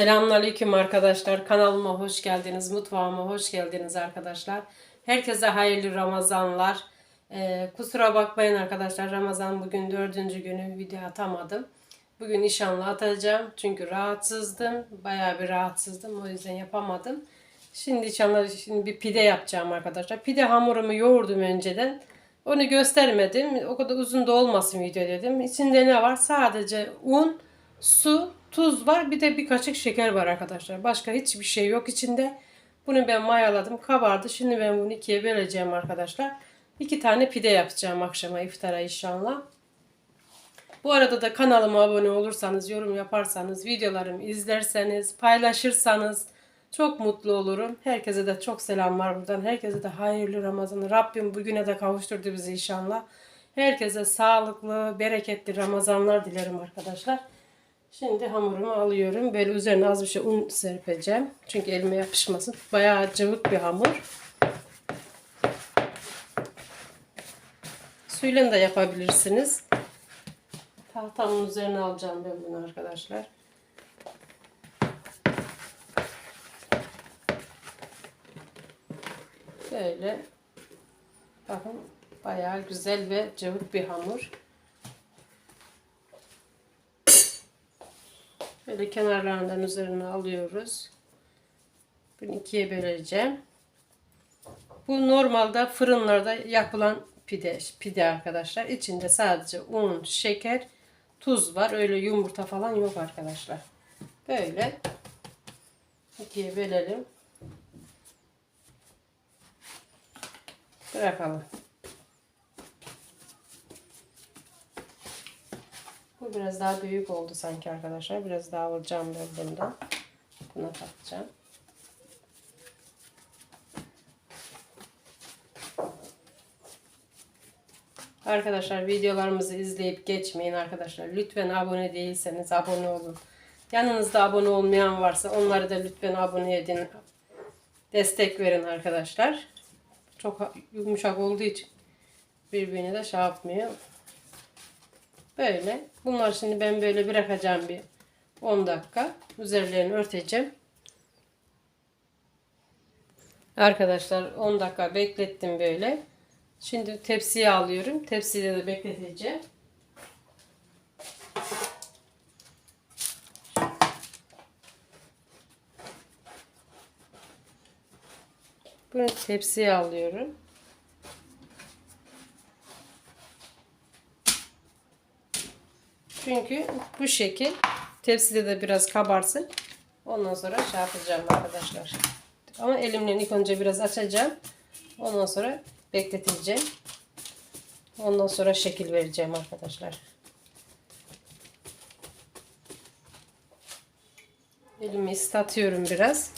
Selamünaleyküm arkadaşlar. Kanalıma hoş geldiniz. Mutfağıma hoş geldiniz arkadaşlar. Herkese hayırlı Ramazanlar. Ee, kusura bakmayın arkadaşlar. Ramazan bugün dördüncü günü video atamadım. Bugün inşallah atacağım. Çünkü rahatsızdım. Bayağı bir rahatsızdım. O yüzden yapamadım. Şimdi inşallah şimdi bir pide yapacağım arkadaşlar. Pide hamurumu yoğurdum önceden. Onu göstermedim. O kadar uzun da olmasın video dedim. İçinde ne var? Sadece un, su, tuz var. Bir de bir kaşık şeker var arkadaşlar. Başka hiçbir şey yok içinde. Bunu ben mayaladım. Kabardı. Şimdi ben bunu ikiye böleceğim arkadaşlar. İki tane pide yapacağım akşama iftara inşallah. Bu arada da kanalıma abone olursanız, yorum yaparsanız, videolarımı izlerseniz, paylaşırsanız çok mutlu olurum. Herkese de çok selam var buradan. Herkese de hayırlı Ramazan. Rabbim bugüne de kavuşturdu bizi inşallah. Herkese sağlıklı, bereketli Ramazanlar dilerim arkadaşlar. Şimdi hamurumu alıyorum. Böyle üzerine az bir şey un serpeceğim. Çünkü elime yapışmasın. Bayağı cıvık bir hamur. Suyla da yapabilirsiniz. Tahtamın üzerine alacağım ben bunu arkadaşlar. Böyle bakın bayağı güzel ve cıvık bir hamur. Böyle kenarlarından üzerine alıyoruz. Bunu ikiye böleceğim. Bu normalde fırınlarda yapılan pide, pide arkadaşlar. İçinde sadece un, şeker, tuz var. Öyle yumurta falan yok arkadaşlar. Böyle ikiye bölelim. Bırakalım. Biraz daha büyük oldu sanki arkadaşlar. Biraz daha alacağım ben bundan. Buna takacağım. Arkadaşlar videolarımızı izleyip geçmeyin arkadaşlar. Lütfen abone değilseniz abone olun. Yanınızda abone olmayan varsa onları da lütfen abone edin. Destek verin arkadaşlar. Çok yumuşak olduğu için birbirini de şey yapmıyor. Böyle. Bunlar şimdi ben böyle bırakacağım bir 10 dakika. Üzerlerini örteceğim. Arkadaşlar 10 dakika beklettim böyle. Şimdi tepsiye alıyorum. Tepside de bekleteceğim. Bunu tepsiye alıyorum. Çünkü bu şekil tepside de biraz kabarsın. Ondan sonra şey arkadaşlar. Ama elimle ilk önce biraz açacağım. Ondan sonra bekleteceğim. Ondan sonra şekil vereceğim arkadaşlar. Elimi ıslatıyorum biraz.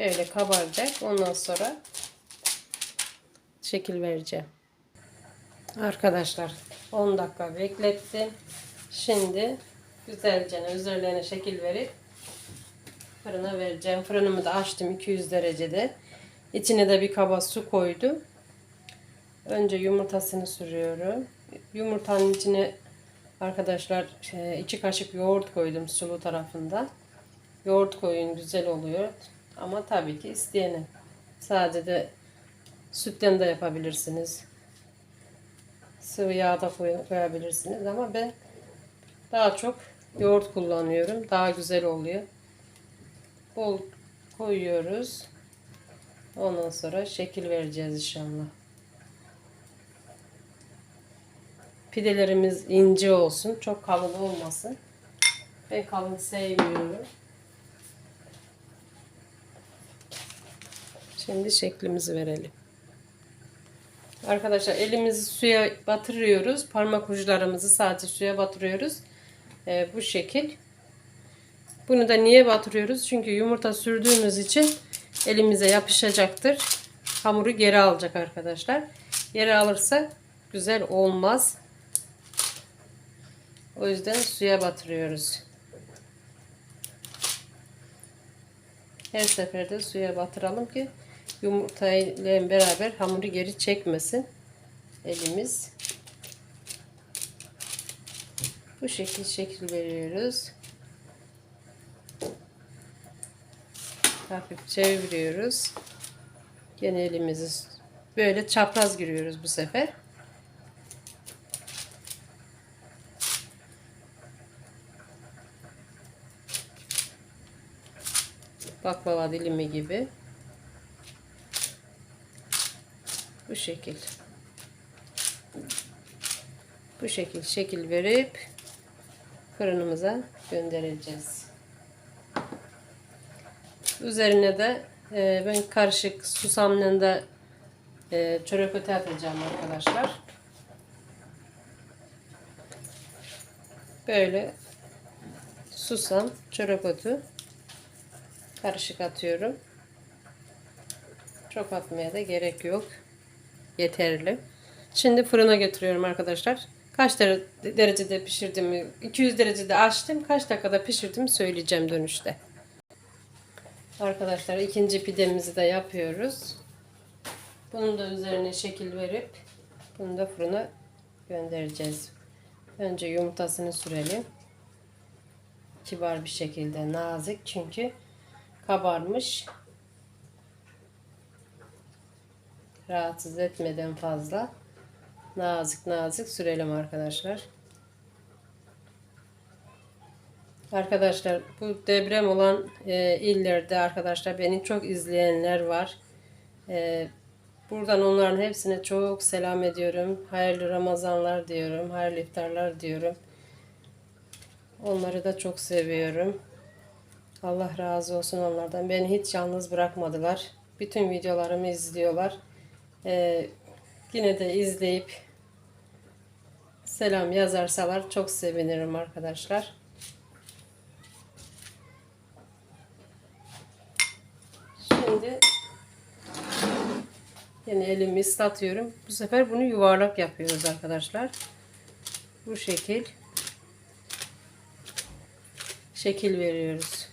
Böyle kabaracak. Ondan sonra şekil vereceğim. Arkadaşlar 10 dakika beklettim. Şimdi güzelce üzerlerine şekil verip fırına vereceğim. Fırınımı da açtım 200 derecede. İçine de bir kaba su koydum. Önce yumurtasını sürüyorum. Yumurtanın içine arkadaşlar 2 kaşık yoğurt koydum sulu tarafında. Yoğurt koyun güzel oluyor. Ama tabii ki isteyene. Sadece de sütten de yapabilirsiniz. Sıvı yağ da koyabilirsiniz ama ben daha çok yoğurt kullanıyorum. Daha güzel oluyor. Bol koyuyoruz. Ondan sonra şekil vereceğiz inşallah. Pidelerimiz ince olsun. Çok kalın olmasın. Ben kalın sevmiyorum. Şimdi şeklimizi verelim. Arkadaşlar elimizi suya batırıyoruz. Parmak uçlarımızı sadece suya batırıyoruz. Ee, bu şekil. Bunu da niye batırıyoruz? Çünkü yumurta sürdüğümüz için elimize yapışacaktır. Hamuru geri alacak arkadaşlar. Geri alırsa güzel olmaz. O yüzden suya batırıyoruz. Her seferde suya batıralım ki yumurta ile beraber hamuru geri çekmesin elimiz. Bu şekil şekil veriyoruz. Hafif çeviriyoruz. Gene elimizi böyle çapraz giriyoruz bu sefer. Baklava dilimi gibi. Bu şekil. Bu şekil şekil verip fırınımıza göndereceğiz. Üzerine de e, ben karışık susamla da e, çörek otu atacağım arkadaşlar. Böyle susam, çörek otu karışık atıyorum. Çok atmaya da gerek yok. Yeterli. Şimdi fırına götürüyorum arkadaşlar. Kaç dere- derecede pişirdiğimi, 200 derecede açtım. Kaç dakikada pişirdim söyleyeceğim dönüşte. Arkadaşlar ikinci pidemizi de yapıyoruz. Bunun da üzerine şekil verip bunu da fırına göndereceğiz. Önce yumurtasını sürelim. Kibar bir şekilde nazik çünkü kabarmış. Rahatsız etmeden fazla nazik nazik sürelim arkadaşlar. Arkadaşlar bu deprem olan e, illerde arkadaşlar beni çok izleyenler var. E, buradan onların hepsine çok selam ediyorum. Hayırlı Ramazanlar diyorum. Hayırlı iftarlar diyorum. Onları da çok seviyorum. Allah razı olsun onlardan. Beni hiç yalnız bırakmadılar. Bütün videolarımı izliyorlar. E, yine de izleyip selam yazarsalar çok sevinirim arkadaşlar. Şimdi yine elimi ıslatıyorum. Bu sefer bunu yuvarlak yapıyoruz arkadaşlar. Bu şekil şekil veriyoruz.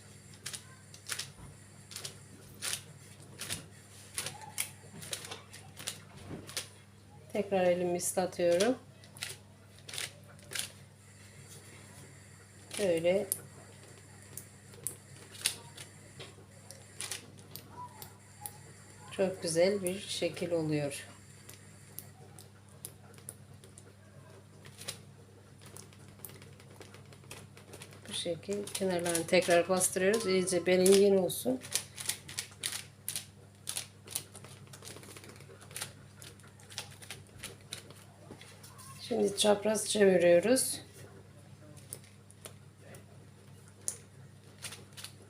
Tekrar elimi ıslatıyorum. Böyle Çok güzel bir şekil oluyor. Bu şekil kenarlarını tekrar bastırıyoruz. İyice belingin olsun. Şimdi çapraz çeviriyoruz.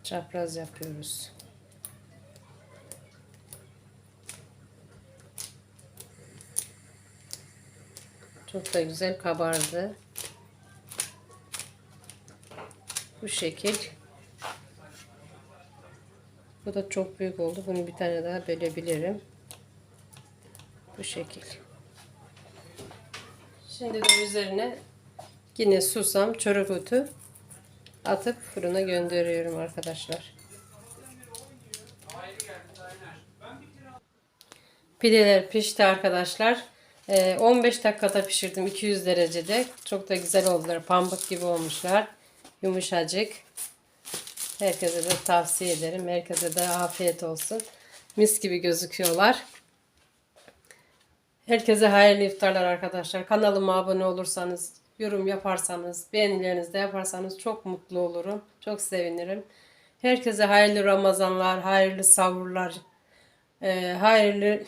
Çapraz yapıyoruz. Çok da güzel kabardı. Bu şekil. Bu da çok büyük oldu. Bunu bir tane daha bölebilirim. Bu şekil. Şimdi de üzerine yine susam, çörek otu atıp fırına gönderiyorum arkadaşlar. Pideler pişti arkadaşlar. Ee, 15 dakikada pişirdim 200 derecede. Çok da güzel oldular. Pamuk gibi olmuşlar. Yumuşacık. Herkese de tavsiye ederim. Herkese de afiyet olsun. Mis gibi gözüküyorlar. Herkese hayırlı iftarlar arkadaşlar. Kanalıma abone olursanız, yorum yaparsanız, beğenilerinizi de yaparsanız çok mutlu olurum. Çok sevinirim. Herkese hayırlı Ramazanlar, hayırlı savurlar, e, hayırlı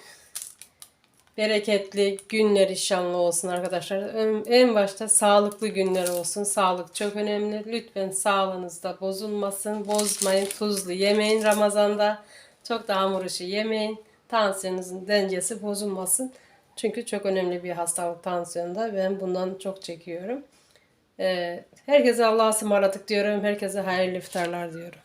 bereketli günler inşallah olsun arkadaşlar. En- başta sağlıklı günler olsun. Sağlık çok önemli. Lütfen sağlığınız da bozulmasın. Bozmayın. Tuzlu yemeyin Ramazan'da. Çok da hamur işi yemeyin. Tansiyonunuzun dengesi bozulmasın. Çünkü çok önemli bir hastalık tansiyonda. Ben bundan çok çekiyorum. Ee, herkese Allah'a ısmarladık diyorum. Herkese hayırlı iftarlar diyorum.